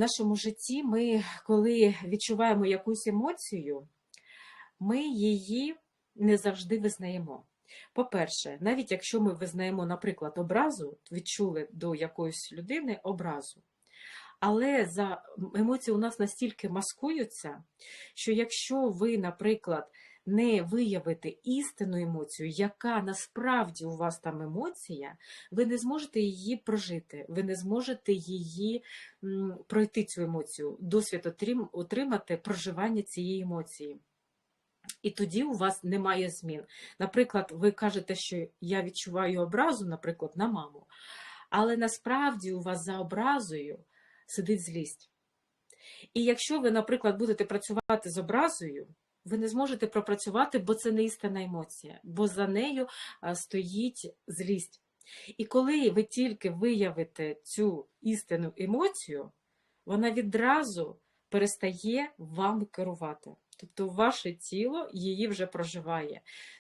Нашому житті ми, коли відчуваємо якусь емоцію, ми її не завжди визнаємо. По-перше, навіть якщо ми визнаємо, наприклад, образу, відчули до якоїсь людини образу. Але за емоції у нас настільки маскуються, що якщо ви, наприклад, не виявите істинну емоцію, яка насправді у вас там емоція, ви не зможете її прожити, ви не зможете її пройти цю емоцію, досвід отрим- отримати проживання цієї емоції. І тоді у вас немає змін. Наприклад, ви кажете, що я відчуваю образу, наприклад, на маму, але насправді у вас за образою сидить злість. І якщо ви, наприклад, будете працювати з образою, ви не зможете пропрацювати, бо це не істинна емоція, бо за нею стоїть злість. І коли ви тільки виявите цю істинну емоцію, вона відразу перестає вам керувати. Тобто ваше тіло її вже проживає.